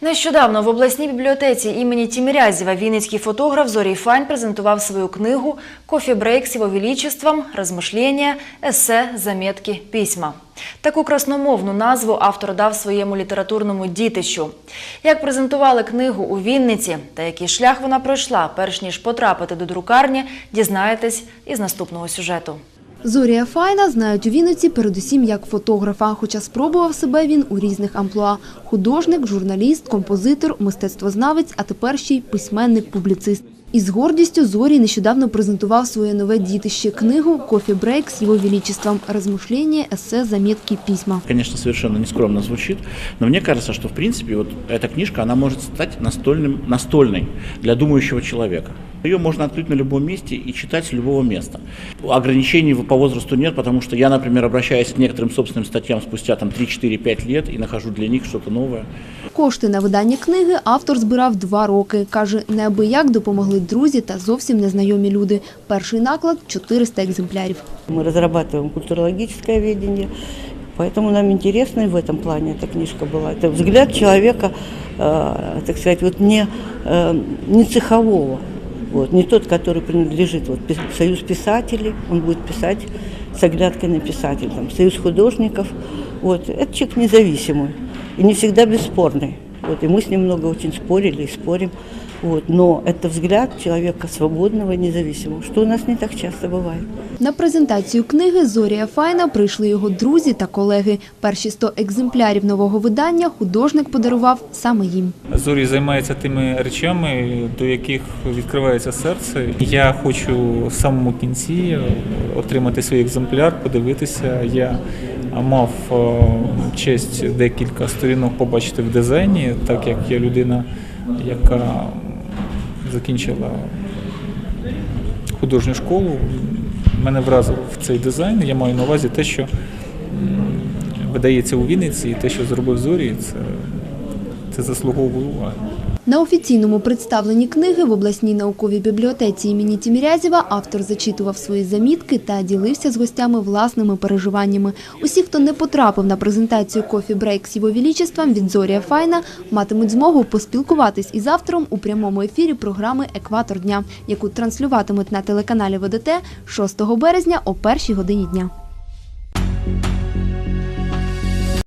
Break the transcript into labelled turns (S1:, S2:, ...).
S1: Нещодавно в обласній бібліотеці імені Тімірязєва вінницький фотограф Зорій Файн презентував свою книгу «Кофе-брейк с его величеством. Размышления, есе, заметки, письма». Таку красномовну назву автор дав своєму літературному дітищу. Як презентували книгу у Вінниці та який шлях вона пройшла, перш ніж потрапити до друкарні, дізнаєтесь із наступного сюжету.
S2: Зорія Файна знають у Вінниці передусім як фотографа, хоча спробував себе він у різних амплуа – художник, журналіст, композитор, мистецтвознавець, а тепер ще й письменник-публіцист. Із гордістю Зорій нещодавно презентував своє нове дітище – книгу «Кофе-брейк с его величеством. Размышления, эссе, заметки, письма».
S3: Конечно, совершенно нескромно звучит, но мне кажется, что в принципе вот эта книжка, она может стать настольным, настольной для думающего человека. Ее можно открыть на любом месте и читать с любого места. Ограничений по возрасту нет, потому что я, например, обращаюсь к некоторым собственным статьям спустя там 3-4-5 лет и нахожу для них что-то новое.
S2: Кошти на видання книги автор збирав два роки. Каже, неабияк допомогли друзі та зовсім незнайомі люди. Перший наклад – 400 екземплярів.
S4: Мы разрабатываем культурологическое видение, поэтому нам интересно и в этом плане эта книжка была. Это взгляд человека, э, так сказать, вот не, э, не цехового, вот, не тот, который принадлежит вот, пис- Союз писателей, он будет писать с оглядкой на писателей, там, Союз художников. Вот, это человек независимый и не всегда бесспорный. Вот, и мы с ним много очень спорили и спорим. Вот, но это взгляд человека свободного и независимого, что у нас не так часто бывает.
S2: На презентацію книги Зорія Файна прийшли його друзі та колеги. Перші 100 екземплярів нового видання художник подарував саме їм.
S5: Зорі займається тими речами, до яких відкривається серце. Я хочу в самому кінці е, отримати свій екземпляр, подивитися. Я мав е, честь декілька сторінок побачити в дизайні, так як я людина, яка закінчила художню школу. Мене вразив цей дизайн. Я маю на увазі те, що видається у Вінниці, і те, що зробив Зорі, це, це заслуговує уваги.
S2: На офіційному представленні книги в обласній науковій бібліотеці імені Тімірязєва автор зачитував свої замітки та ділився з гостями власними переживаннями. Усі, хто не потрапив на презентацію «Кофі Брейк з його величеством» від Зорія Файна, матимуть змогу поспілкуватись із автором у прямому ефірі програми «Екватор дня», яку транслюватимуть на телеканалі ВДТ 6 березня о першій годині дня.